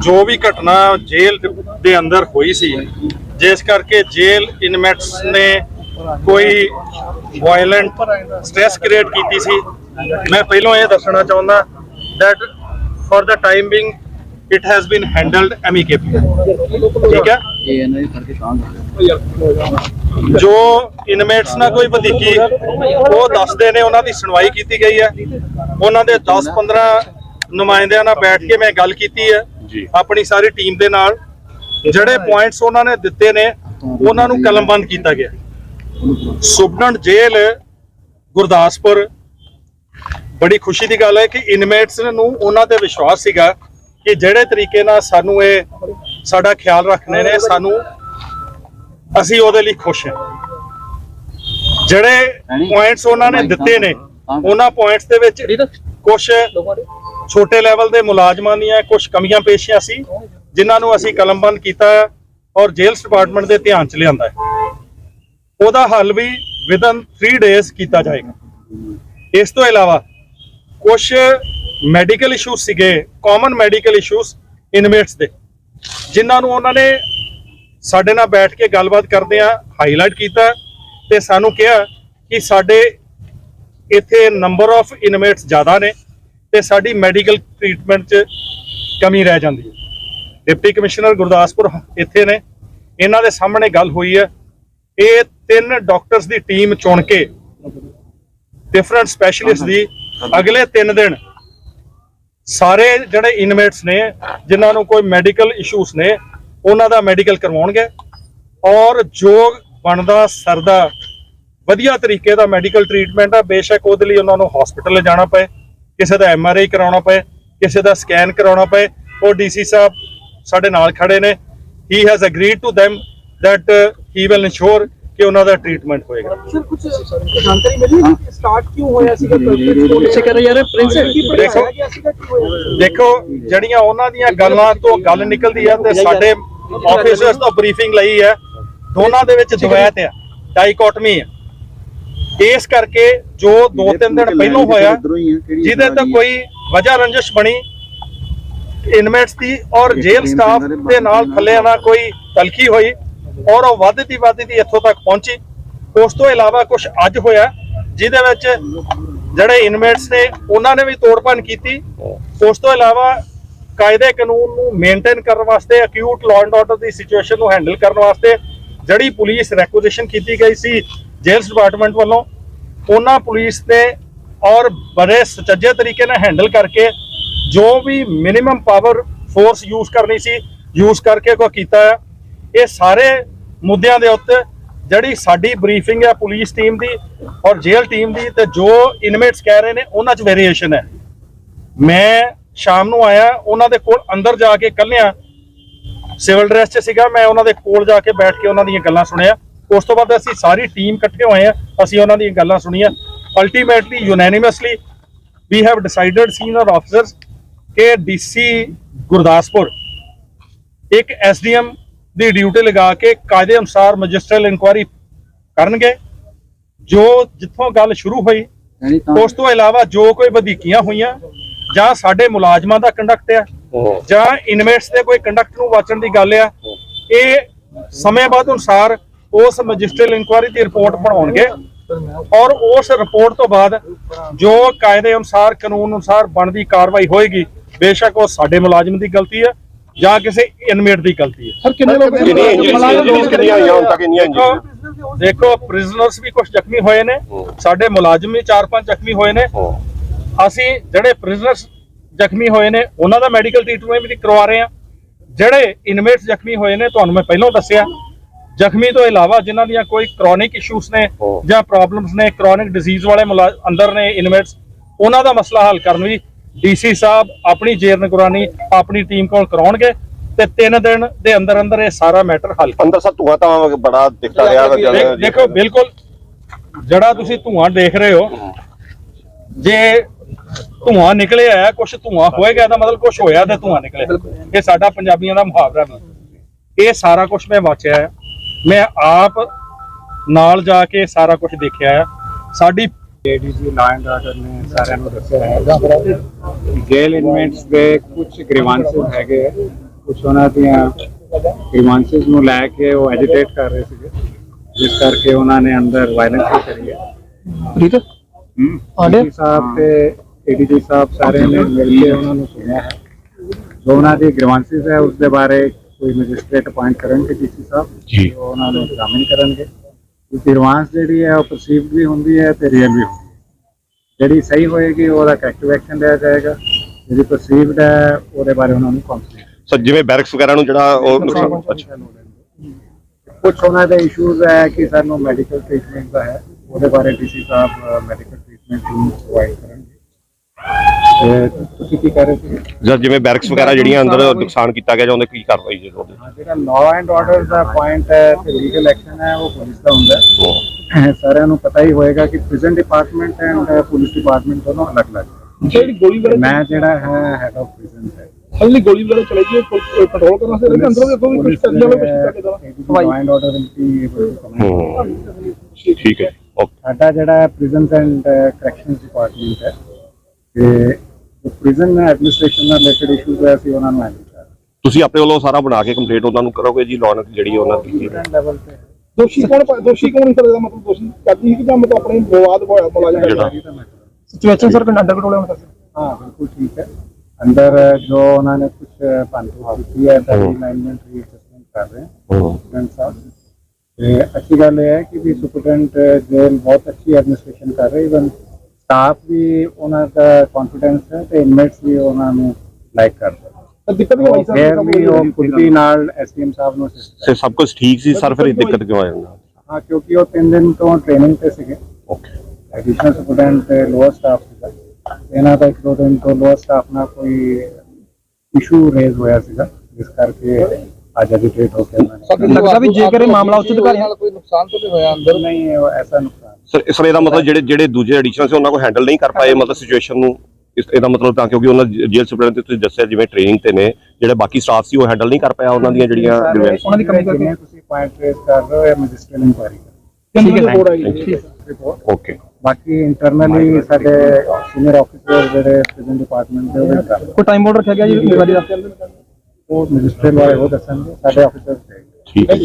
ਜੋ ਵੀ ਘਟਨਾ ਜੇਲ੍ਹ ਦੇ ਅੰਦਰ ਹੋਈ ਸੀ ਜਿਸ ਕਰਕੇ ਜੇਲ੍ਹ ਇਨਮੇਟਸ ਨੇ ਕੋਈ ਵਾਇਲੈਂਟ ਸਟ੍ਰੈਸ ਕ੍ਰੀਏਟ ਕੀਤੀ ਸੀ। ਮੈਂ ਪਹਿਲਾਂ ਇਹ ਦੱਸਣਾ ਚਾਹੁੰਦਾ that for the time being it has been handled amicably ਠੀਕ ਹੈ? ਜੋ ਇਨਮੇਟਸ ਨਾਲ ਕੋਈ ਵਧੀਕੀ ਉਹ ਦੱਸਦੇ ਨੇ ਉਹਨਾਂ ਦੀ ਸੁਣਵਾਈ ਕੀਤੀ ਗਈ ਹੈ। ਉਹਨਾਂ ਦੇ 10-15 ਨੁਮਾਇੰਦਿਆਂ ਨਾਲ ਬੈਠ ਕੇ ਮੈਂ ਗੱਲ ਕੀਤੀ ਹੈ ਆਪਣੀ ਸਾਰੀ ਟੀਮ ਦੇ ਨਾਲ। ਜਿਹੜੇ ਪੁਆਇੰਟਸ ਉਹਨਾਂ ਨੇ ਦਿੱਤੇ ਨੇ ਉਹਨਾਂ ਨੂੰ ਕਲਮਬੰਦ ਕੀਤਾ ਗਿਆ। Superintendent jail Gurdaspur. ਬੜੀ ਖੁਸ਼ੀ ਦੀ ਗੱਲ ਹੈ ਕਿ ਇਨਮੇਟਸ ਨੂੰ ਉਹਨਾਂ ਤੇ ਵਿਸ਼ਵਾਸ ਸੀਗਾ ਕਿ ਜਿਹੜੇ ਤਰੀਕੇ ਨਾਲ ਸਾਨੂੰ ਇਹ ਸਾਡਾ ਖਿਆਲ ਰੱਖਣੇ ਨੇ ਸਾਨੂੰ ਅਸੀਂ ਉਹਦੇ ਲਈ ਖੁਸ਼ ਹਾਂ। ਜਿਹੜੇ ਪੁਆਇੰਟਸ ਉਹਨਾਂ ਨੇ ਦਿੱਤੇ ਨੇ ਉਹਨਾਂ ਪੁਆਇੰਟਸ ਦੇ ਵਿੱਚ ਕੁਝ ਛੋਟੇ ਲੈਵਲ ਦੇ ਮੁਲਾਜ਼ਮਾਂ ਦੀਆਂ ਕੁਝ ਕਮੀਆਂ ਪੇਸ਼ੀਆਂ ਸੀ, ਜਿਨ੍ਹਾਂ ਨੂੰ ਅਸੀਂ ਕਲਮਬੰਦ ਕੀਤਾ ਹੈ ਔਰ ਜੇਲਸ ਡਿਪਾਰਟਮੈਂਟ ਦੇ ਧਿਆਨ ਚ ਲਿਆਂਦਾ ਹੈ। ਉਹਦਾ ਹੱਲ ਵੀ ਵਿਦਨ 3 ਡੇਜ਼ ਕੀਤਾ ਜਾਏਗਾ। ਇਸ ਤੋਂ ਇਲਾਵਾ ਕੁਝ ਮੈਡੀਕਲ ਇਸ਼ੂਸ ਸੀਗੇ ਕਾਮਨ ਮੈਡੀਕਲ ਇਸ਼ੂਸ ਇਨਮੇਟਸ ਦੇ, ਜਿਨ੍ਹਾਂ ਨੂੰ ਉਹਨਾਂ ਨੇ ਸਾਡੇ ਨਾਲ ਬੈਠ ਕੇ ਗੱਲਬਾਤ ਕਰਦੇ ਆ ਹਾਈਲਾਈਟ ਕੀਤਾ ਤੇ ਸਾਨੂੰ ਕਿਹਾ ਕਿ ਸਾਡੇ ਇੱਥੇ ਨੰਬਰ ਆਫ ਇਨਮੇਟਸ ਜ਼ਿਆਦਾ ਨੇ। ਤੇ ਸਾਡੀ ਮੈਡੀਕਲ ਟ੍ਰੀਟਮੈਂਟ 'ਚ ਕਮੀ ਰਹਿ ਜਾਂਦੀ ਹੈ। ਡਿਪਟੀ ਕਮਿਸ਼ਨਰ ਗੁਰਦਾਸਪੁਰ ਇੱਥੇ ਨੇ। ਇਹਨਾਂ ਦੇ ਸਾਹਮਣੇ ਗੱਲ ਹੋਈ ਹੈ। ਇਹ ਤਿੰਨ ਡਾਕਟਰਸ ਦੀ ਟੀਮ ਚੁਣ ਕੇ ਡਿਫਰੈਂਟ ਸਪੈਸ਼ਲਿਸਟ ਦੀ ਅਗਲੇ 3 ਦਿਨ ਸਾਰੇ ਜਿਹੜੇ ਇਨਮੇਟਸ ਨੇ, ਜਿਨ੍ਹਾਂ ਨੂੰ ਕੋਈ ਮੈਡੀਕਲ ਇਸ਼ੂਸ ਨੇ, ਉਹਨਾਂ ਦਾ ਮੈਡੀਕਲ ਕਰਵਾਉਣਗੇ। ਔਰ ਜੋ ਬਣਦਾ ਸਰਦਾ, ਵਧੀਆ ਤਰੀਕੇ ਦਾ ਮੈਡੀਕਲ ਟ੍ਰੀਟਮੈਂਟ ਆ, ਬੇਸ਼ੱਕ ਉਹਦੇ ਲਈ ਉਹਨਾਂ ਨੂੰ ਹਸਪੀਟਲ ਜਾਣਾ ਪਏ। ਕਿਸੇ ਦਾ ਐਮਆਰਆਈ ਕਰਾਉਣਾ ਪਏ ਕਿਸੇ ਦਾ ਸਕੈਨ ਕਰਾਉਣਾ ਪਏ ਉਹ ਡੀਸੀ ਸਾਹਿਬ ਸਾਡੇ ਨਾਲ ਖੜੇ ਨੇ। He has agreed to them that he will ensure ਕਿ ਉਹਨਾਂ ਦਾ ਟ੍ਰੀਟਮੈਂਟ ਹੋਏਗਾ। ਸਰ ਕੁਝ ਜਾਣਕਾਰੀ ਮਿਲੀ ਕਿ ਸਟਾਰਟ ਕਿਉਂ ਹੋਇਆ ਸੀਗਾ? ਇਸੇ ਕਰ ਯਾਰ ਪ੍ਰਿੰਸ ਕੀ ਦੇਖੋ। ਪੜਿਆ ਗਿਆ ਸੀਗਾ? ਕੀ ਹੋਇਆ ਦੇਖੋ ਜਿਹੜੀਆਂ ਉਹਨਾਂ ਦੀਆਂ ਗੱਲਾਂ ਤੋਂ ਗੱਲ ਨਿਕਲਦੀ ਹੈ ਤੇ ਸਾਡੇ ਆਫੀਸਰਸ ਤੋਂ ਬਰੀਫਿੰਗ ਲਈ ਹੈ ਦੋਨਾਂ ਦੇ ਵਿੱਚ ਦੁਵੈਤ ਆ ਡਾਈਕੋਟਮੀ ਹੈ ਇਸ ਕਰਕੇ ਜੋ ਦੋ ਤਿੰਨ ਦਿਨ ਪਹਿਲਾਂ ਹੋਇਆ ਜਿਹਦੇ ਤੋਂ ਕੋਈ ਵਜ੍ਹਾ ਰੰਜਿਸ਼ ਬਣੀ ਇਨਮੇਟਸ ਦੀ ਔਰ ਜੇਲ੍ਹ ਸਟਾਫ ਦੇ ਨਾਲ ਥੱਲੇ ਨਾਲ ਕੋਈ ਤਲਖੀ ਹੋਈ ਔਰ ਉਹ ਵੱਧਦੀ ਵੱਧਦੀ ਇੱਥੋਂ ਤੱਕ ਪਹੁੰਚੀ। ਉਸ ਤੋਂ ਇਲਾਵਾ ਕੁਝ ਅੱਜ ਹੋਇਆ ਜਿਹਦੇ ਵਿੱਚ ਜਿਹੜੇ ਇਨਮੇਟਸ ਨੇ ਉਹਨਾਂ ਨੇ ਵੀ ਤੋੜਪਨ ਕੀਤੀ। ਉਸ ਤੋਂ ਇਲਾਵਾ ਕਾਇਦੇ ਕਾਨੂੰਨ ਨੂੰ ਮੇਨਟੇਨ ਕਰਨ ਵਾਸਤੇ ਅਕਿਊਟ ਲਾਅ ਐਂਡ ਆਰਡਰ ਦੀ ਸਿਚੁਏਸ਼ਨ ਨੂੰ ਹੈਂਡਲ ਕਰਨ ਵਾਸਤੇ ਜਿਹੜੀ ਪੁਲਿਸ ਰੈਕੁਜੀਸ਼ਨ ਕੀਤੀ ਗਈ ਸੀ ਜੇਲਸ ਡਿਪਾਰਟਮੈਂਟ ਵੱਲੋਂ ਉਹਨਾਂ ਪੁਲਿਸ ਨੇ ਔਰ ਬੜੇ ਸੁਚੱਜੇ ਤਰੀਕੇ ਨਾਲ ਹੈਂਡਲ ਕਰਕੇ ਜੋ ਵੀ ਮਿਨੀਮਮ ਪਾਵਰ ਫੋਰਸ ਯੂਜ਼ ਕਰਨੀ ਸੀ, ਯੂਜ਼ ਕਰਕੇ ਕੋ ਕੀਤਾ ਹੈ। ਇਹ ਸਾਰੇ ਮੁੱਦਿਆਂ ਦੇ ਉੱਤੇ ਜਿਹੜੀ ਸਾਡੀ ਬਰੀਫਿੰਗ ਹੈ ਪੁਲਿਸ ਟੀਮ ਦੀ ਔਰ ਜੇਲ੍ਹ ਟੀਮ ਦੀ ਤੇ ਜੋ ਇਨਮੇਟਸ ਕਹਿ ਰਹੇ ਨੇ, ਉਹਨਾਂ 'ਚ ਵੇਰੀਏਸ਼ਨ ਹੈ। ਮੈਂ ਸ਼ਾਮ ਨੂੰ ਆਇਆ, ਉਹਨਾਂ ਦੇ ਕੋਲ ਅੰਦਰ ਜਾ ਕੇ ਕੱਲਿਆਂ ਸਿਵਲ ਡਰੈਸ 'ਚ ਸੀਗਾ, ਮੈਂ ਉਹਨਾਂ ਦੇ ਕੋਲ ਜਾ ਕੇ ਬੈਠ ਕੇ ਉਹਨਾਂ ਦੀਆਂ ਗੱਲਾਂ ਸੁਣਿਆ। ਉਸ ਤੋਂ ਬਾਅਦ ਅਸੀਂ ਸਾਰੀ ਟੀਮ ਇਕੱਠੇ ਹੋਏ ਆ ਅਸੀਂ ਉਹਨਾਂ ਦੀਆਂ ਗੱਲਾਂ ਸੁਣੀਆਂ। Ultimately unanimously we have decided senior officers ਕਿ ਡੀਸੀ ਗੁਰਦਾਸਪੁਰ ਇੱਕ ਐਸਡੀਐਮ ਦੀ ਡਿਊਟੀ ਲਗਾ ਕੇ ਕਾਇਦੇ ਅਨੁਸਾਰ ਮੈਜਿਸਟਰਲ ਇਨਕੁਆਇਰੀ ਕਰਨਗੇ। ਜੋ ਜਿੱਥੋਂ ਗੱਲ ਸ਼ੁਰੂ ਹੋਈ ਉਸ ਤੋਂ ਇਲਾਵਾ ਜੋ ਕੋਈ ਵਧੀਕੀਆਂ ਹੋਈਆਂ ਜਾਂ ਸਾਡੇ ਮੁਲਾਜ਼ਮਾਂ ਦਾ ਕੰਡਕਟ ਆ ਜਾਂ ਇਨਵੈਸਟ ਦੇ ਕੋਈ ਕੰਡਕਟ ਨੂੰ ਵਾਚਣ ਦੀ ਗੱਲ ਆ ਇਹ ਸਮੇਂ ਬਾਅਦ ਅਨੁਸਾਰ ਉਸ ਮੈਜਿਸਟਰਲ ਇਨਕੁਆਇਰੀ ਦੀ ਰਿਪੋਰਟ ਬਣਾਉਣਗੇ। ਔਰ ਉਸ ਰਿਪੋਰਟ ਤੋਂ ਬਾਅਦ ਜੋ ਕਾਇਦੇ ਅਨੁਸਾਰ ਕਾਨੂੰਨ ਅਨੁਸਾਰ ਬਣਦੀ ਕਾਰਵਾਈ ਹੋਏਗੀ ਬੇਸ਼ੱਕ ਉਹ ਸਾਡੇ ਮੁਲਾਜ਼ਮ ਦੀ ਗਲਤੀ ਹੈ ਜਾਂ ਕਿਸੇ ਇਨਮੇਟ ਦੀ ਗਲਤੀ ਹੈ। ਸਰ ਕਿੰਨੇ ਲੋਕ ਕਿੰਨੀਆਂ ਹੋਈਆਂ ਹੁਣ ਤੱਕ ਇੰਨੀਆਂ ਇੰਜਰੀਜ਼ ਦੇਖੋ- ਦੇਖੋ ਪ੍ਰਿਜ਼ਨਰਸ ਵੀ ਕੁਝ ਜ਼ਖਮੀ ਹੋਏ ਨੇ। ਸਾਡੇ ਮੁਲਾਜ਼ਮ ਵੀ 4-5 ਜ਼ਖਮੀ ਹੋਏ ਨੇ। ਅਸੀਂ ਜਿਹੜੇ ਪ੍ਰਿਜ਼ਨਰਸ ਜ਼ਖਮੀ ਹੋਏ ਨੇ ਉਹਨਾਂ ਦਾ ਮੈਡੀਕਲ ਟ੍ਰੀਟਮੈਂਟ ਵੀ ਕਰਵਾ ਰਹੇ ਹਾਂ। ਜਿਹੜੇ ਇਨਮੇਟਸ ਜ਼ਖਮੀ ਹੋਏ ਨੇ ਤੁਹਾਨੂੰ ਮੈਂ ਪਹਿਲਾਂ ਦੱਸਿਆ। ਜ਼ਖਮੀ ਤੋਂ ਇਲਾਵਾ ਜਿਨ੍ਹਾਂ ਦੀਆਂ ਕੋਈ ਕ੍ਰੋਨਿਕ ਇਸ਼ੂਸ ਨੇ ਜਾਂ ਪ੍ਰੋਬਲਮਸ ਨੇ ਕ੍ਰੋਨਿਕ ਡਿਜ਼ੀਜ਼ ਵਾਲੇ ਅੰਦਰ ਨੇ ਇਨਮੇਟਸ ਉਹਨਾਂ ਦਾ ਮਸਲਾ ਹੱਲ ਕਰਨ ਵੀ ਡੀਸੀ ਸਾਹਿਬ ਆਪਣੀ ਜੇਰ ਨਿਗਰਾਨੀ ਆਪਣੀ ਟੀਮ ਕੋਲ ਕਰਾਉਣਗੇ ਤੇ 3 ਦਿਨ ਦੇ ਅੰਦਰ ਅੰਦਰ ਇਹ ਸਾਰਾ ਮੈਟਰ ਹੱਲ ਅੰਦਰ ਸਾ ਧੂਆ ਤਾਂ ਬੜਾ ਦਿਖਦਾ ਰਿਹਾ ਦੇਖ- ਬਿਲਕੁਲ ਜਿਹੜਾ ਤੁਸੀਂ ਧੂਆਂ ਦੇਖ ਰਹੇ ਹੋ ਜੇ ਧੂਆਂ ਨਿਕਲਿਆ ਹੈ ਕੁਝ ਧੂਆਂ ਹੋਏਗਾ ਇਹਦਾ ਮਤਲਬ ਕੁਝ ਹੋਇਆ ਤੇ ਧੂਆਂ ਨਿਕਲਿਆ। ਇਹ ਸਾਡਾ ਪੰਜਾਬੀਆਂ ਦਾ ਮੁਹਾਵਰਾ ਵੀ। ਇਹ ਸਾਰਾ ਕੁਝ ਮੈਂ ਵਾਚਿਆ ਹੈ। ਮੈਂ ਆਪ ਨਾਲ ਜਾ ਕੇ ਸਾਰਾ ਕੁਝ ਦੇਖਿਆ ਹੈ ਸਾਡੀ ਏਡੀਜੀ ਐਂਡ ਆਰਡਰ ਨੇ ਸਾਰਿਆਂ ਨੂੰ ਦੱਸਿਆ ਹੈ। ਕਿ ਜੇਲ ਇਨਮੇਟਸ ਦੇ ਕੁਝ ਗ੍ਰੀਵਾਂਸਸ ਹੈਗੇ ਆ, ਕੁਝ ਉਹਨਾਂ ਦੀਆਂ ਗ੍ਰੀਵਾਂਸਸ ਨੂੰ ਲੈ ਕੇ ਉਹ ਐਜੀਟੇਟ ਕਰ ਰਹੇ ਸੀਗੇ। ਜਿਸ ਕਰਕੇ ਉਹਨਾਂ ਨੇ ਅੰਦਰ ਵਾਇਲੈਂਸ ਕਰੀ ਹੈ। ਪ੍ਰੀਤ? ਹਮ, ਆਂਡੇ? ਸਾਹਿਬ ਤੇ ਏਡੀਜੀ ਸਾਹਿਬ ਸਾਰੇ ਨੇ ਮਿਲ ਕੇ ਉਹਨਾਂ ਨੂੰ ਸੁਣਿਆ ਹੈ। ਜੋ ਉਹਨਾਂ ਦੀ ਗ੍ਰੀਵਾਂਸਸ ਹੈ ਉਸ ਦੇ ਬਾਰੇ ਕੋਈ ਮੈਜਿਸਟ੍ਰੇਟ ਅਪਾਇੰਟ ਕਰਨਗੇ ਡੀਸੀ ਸਾਹਿਬ ਜੀ। ਉਹਨਾਂ ਨੂੰ ਐਗਜ਼ਾਮਿਨ ਕਰਨਗੇ। ਕਿਉਂਕਿ ਗ੍ਰੀਵਾਂਸ ਜਿਹੜੀ ਹੈ ਉਹ ਪਰਸੀਵਡ ਵੀ ਹੁੰਦੀ ਹੈ ਤੇ ਰੀਅਲ ਵੀ ਹੁੰਦੀ ਹੈ। ਜਿਹੜੀ ਸਹੀ ਹੋਏਗੀ ਉਹਦਾ ਕਰੈਕਟਿਵ ਐਕਸ਼ਨ ਲਿਆ ਜਾਏਗਾ ਜਿਹੜੀ ਪਰਸੀਵਡ ਹੈ ਉਹਦੇ ਬਾਰੇ ਉਹਨਾਂ ਨੂੰ ਕੰਪਲੀਟ ਸਰ ਜਿਵੇਂ ਬੈਰਕਸ ਵਗੈਰਾ ਨੂੰ ਜਿਹੜਾ ਉਹ ਨੁਕਸਾਨ ਅੱਛਾ। ਕੁਝ ਉਹਨਾਂ ਦੇ ਇਸ਼ੂਜ਼ ਹੈ ਕਿ ਸਾਨੂੰ ਮੈਡੀਕਲ ਟ੍ਰੀਟਮੈਂਟ ਦਾ ਹੈ ਉਹਦੇ ਬਾਰੇ ਡੀਸੀ ਸਾਹਿਬ ਮੈਡੀਕਲ ਟ੍ਰੀਟਮੈਂਟ ਨੂੰ ਪ੍ਰੋਵਾਈਡ ਕਰਨਗੇ ਤੇ ਤੁਸੀਂ ਕੀ ਕਰ ਰਹੇ ਸੀ? ਸਰ ਜਿਵੇਂ ਬੈਰਕਸ ਵਗੈਰਾ ਜਿਹੜੀਆਂ ਅੰਦਰ ਨੁਕਸਾਨ ਕੀਤਾ ਗਿਆ ਜਾਂ ਉਹਦੇ ਕੀ ਕਾਰਵਾਈ ਜੀ ਉਹਦੇ? ਹਾਂ, ਜਿਹੜਾ ਲਾਅ ਐਂਡ ਆਰਡਰ ਦਾ ਪੁਆਇੰਟ ਹੈ ਤੇ ਲੀਗਲ ਐਕਸ਼ਨ ਹੈ ਉਹ ਪੁਲਿਸ ਦਾ ਹੁੰਦਾ ਹੈ। ਸਾਰਿਆਂ ਨੂੰ ਪਤਾ ਹੀ ਹੋਏਗਾ ਕਿ prison department and police department ਦੋਨੋਂ ਅਲੱਗ-ਅਲੱਗ ਹੈ। ਜਿਹੜੀ ਗੋਲੀ ਵਗੈਰਾ ਮੈਂ ਜਿਹੜਾ ਹੈ ਹੈਡ ਆਫ ਪ੍ਰਿਜ਼ਨ ਹੈ। ਹਲੀ ਗੋਲੀ ਵਗੈਰਾ ਚਲਾਈ ਗਈ ਕੰਟਰੋਲ ਕਰਨ ਵਾਸਤੇ ਅੰਦਰ ਵੀ ਅੱਗੋਂ ਵੀ ਕੁਝ ਕਰਨ ਵਾਲਾ ਕੁਝ ਕੀਤਾ ਕਿਦਾਂ ਲਾਅ ਐਂਡ ਆਰਡਰ ਵਿਲ ਹੂੰ। ਠੀਕ ਹੈ। ਸਾਡਾ ਜਿਹੜਾ ਪ੍ਰਿਜ਼ਨਸ ਐਂਡ ਕਰੈਕਸ਼ਨਸ ਡਿਪਾਰਟਮੈਂਟ ਹੈ ਤੇ ਪ੍ਰਿਜ਼ਨ ਐਡਮਿਨਿਸਟ੍ਰੇਸ਼ਨ ਨਾਲ ਰਿਲੇਟਡ ਇਸ਼ੂਜ਼ ਹੈ ਅਸੀਂ ਉਹਨਾਂ ਨੂੰ ਹੈਂਡਲ ਕਰ ਰਹੇ ਤੁਸੀਂ ਆਪਣੇ ਵੱਲੋਂ ਸਾਰਾ ਬਣਾ ਕੇ ਕੰਪਲੀਟ ਉਹਨਾਂ ਨੂੰ ਕਰੋਗੇ ਜੀ ਲੋਨ ਜਿਹੜੀ ਉਹਨਾਂ ਦੀ ਹਾਂ। ਲੈਵਲ ਤੇ। ਦੋਸ਼ੀ ਕੌਣ ਦੋਸ਼ੀ ਕੌਣ ਸਰ ਇਹਦਾ ਮਤਲਬ ਦੋਸ਼ੀ? ਕਰਦੀ ਕਿ ਜਾਂ ਮਤਲਬ ਆਪਣੇ ਵਿਵਾਦ ਹੋਇਆ ਮੁਲਾਜ਼ਮ ਜਿਹੜਾ ਸਿਚੁਏਸ਼ਨ ਸਰ ਅੰਡਰ ਕੰਟਰੋਲ ਹੈ ਹਾਂ ਬਿਲਕੁਲ ਠੀਕ ਹੈ। ਅੰਦਰ ਜੋ ਉਹਨਾਂ ਨੇ ਕੁਝ ਭੰਨਤੋੜ ਕੀਤੀ ਹੈ ਤਾਂ ਅਲਾਈਨਮੈਂਟ ਰੀਅਸੈਸਮੈਂਟ ਕਰ ਰਹੇ ਹਾਂ। ਹੂੰ। ਸੁਪਰਡੈਂਟ ਸਾਹਿਬ ਤੇ ਅੱਛੀ ਗੱਲ ਇਹ ਹੈ ਕਿ ਵੀ ਸੁਪਰਡੈਂਟ ਜੇਲ ਬਹੁਤ ਅੱਛੀ ਕਰ ਸਟਾਫ ਵੀ ਉਹਨਾਂ ਦਾ ਕੌਨਫੀਡੈਂਸ ਹੈ ਤੇ ਇਨਮੇਟਸ ਵੀ ਉਹਨਾਂ ਨੂੰ ਲਾਈਕ ਕਰਦੇ ਤਾਂ ਦਿੱਕਤ ਨਹੀਂ ਹੋਈ ਸਰ? ਫੇਰ ਵੀ ਉਹ ਖੁਦ ਨਾਲ ਐਸਡੀਐਮ ਸਾਹਿਬ ਨੂੰ assist ਸੇ ਸਭ ਕੁਝ ਠੀਕ ਸੀ ਸਰ ਫਿਰ ਇਹ ਦਿੱਕਤ ਕਿਉਂ ਆ ਜਾਂਦਾ ਹਾਂ ਕਿਉਂਕਿ ਉਹ ਤਿੰਨ ਦਿਨ ਤੋਂ ਟ੍ਰੇਨਿੰਗ ਤੇ ਸੀਗੇ। ਓਕੇ ਐਡੀਸ਼ਨਲ ਸੁਪਰਡੈਂਟ ਤੇ ਲੋਅਰ ਸਟਾਫ ਸੀਗਾ। ਇਹਨਾਂ ਦਾ ਇੱਕ ਦੋ ਦਿਨ ਤੋਂ ਲੋਅਰ ਸਟਾਫ ਨਾਲ ਕੋਈ ਇਸ਼ੂ ਰੇਜ਼ ਹੋਇਆ ਸੀਗਾ ਜਿਸ ਕਰਕੇ ਹੋ ਕੇ ਉਹਨਾਂ ਨੇ ਲੱਗਦਾ ਵੀ ਜੇਕਰ ਇਹ ਮਾਮਲਾ ਉੱਚ ਅਧਿਕਾਰੀਆਂ ਨਾਲ ਕੋਈ ਨੁਕਸਾਨ ਤਾਂ ਨਹੀਂ ਹੋਇਆ ਅੰਦਰ? ਨਹੀਂ ਉਹ ਐਸਾ ਨੁਕਸਾਨ। ਸਰ ਇਸ ਇਹਦਾ ਮਤਲਬ ਜਿਹੜੇ ਜਿਹੜੇ ਦੂਜੇ ਐਡੀਸ਼ਨਲ ਸੀ ਉਹਨਾਂ ਕੋ ਹੈਂਡਲ ਨਹੀਂ ਕਰ ਪਾਏ ਮਤਲਬ ਸਿਚੁਏਸ਼ਨ ਨੂੰ ਇਸ ਇਹਦਾ ਮਤਲਬ ਤਾਂ ਕਿਉਂਕਿ ਉਹਨਾਂ ਜੇਲ੍ਹ ਸੁਪਰਡੈਂਟ ਤੇ ਤੁਸੀਂ ਦੱਸਿਆ ਜਿਵੇਂ ਟ੍ਰੇਨਿੰਗ ਤੇ ਨੇ ਜਿਹੜੇ ਬਾਕੀ ਸਟਾਫ ਸੀ ਉਹ ਹੈਂਡਲ ਨਹੀਂ ਕਰ ਪਾਇਆ ਉਹਨਾਂ ਦੀਆਂ ਜਿਹੜੀਆਂ grievances। ਉਹਨਾਂ ਦੀ ਕਮੀ ਕਰਕੇ। ਤੁਸੀਂ ਪੁਆਇੰਟ ਰੇਜ਼ ਕਰ ਰਹੇ ਹੋ ਇਹ ਮੈਜਿਸਟਰੀਅਲ ਇਨਕੁਆਇਰੀ ਠੀਕ ਹੈ ਰਿਪੋਰਟ ਆਈ ਰਿਪੋਰਟ ਓਕੇ ਬਾਕੀ ਇੰਟਰਨਲੀ ਸਾਡੇ ਸੀਨੀਅਰ ਆਫੀਸਰ ਜਿਹੜੇ ਪ੍ਰਿਜ਼ਨ ਡਿਪਾਰਟਮੈਂਟ ਦੇ ਉਹ ਵੀ ਕਰ ਰਹੇ ਕੋਈ ਟਾਈਮ ਬੋਰਡ ਰੱਖਿਆ ਗਿਆ ਜੀ? ਜ਼ਿੰਮੇਵਾਰੀ ਦਾ ਉਹ ਮੈਜਿਸਟਰੀਅਲ ਵਾਲੇ ਉਹ ਦੱਸਣਗੇ ਸਾਡੇ ਆਫੀਸਰ ਠੀਕ ਹੈ